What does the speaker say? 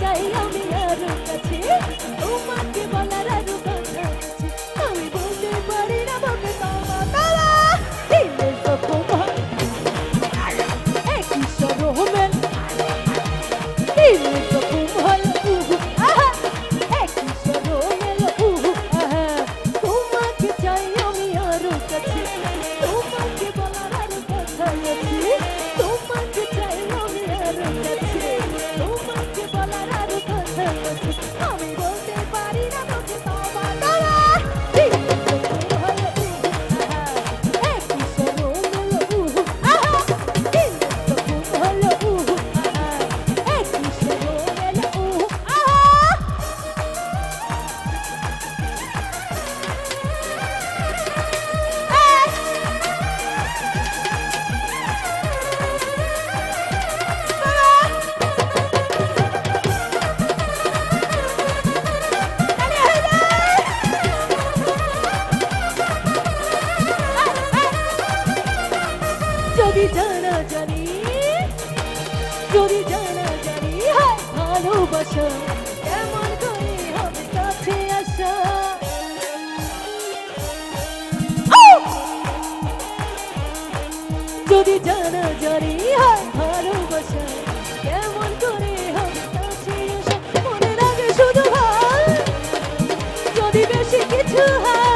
চাই আমি আর কাছে? যদি জানা জানি ভালোবাসা এমন করে হবে কাছে আসা? যদি জানা জানি ভালোবাসা এমন করে হবে কাছে আসা? মনে শুধু যদি বেশি কিছু হয়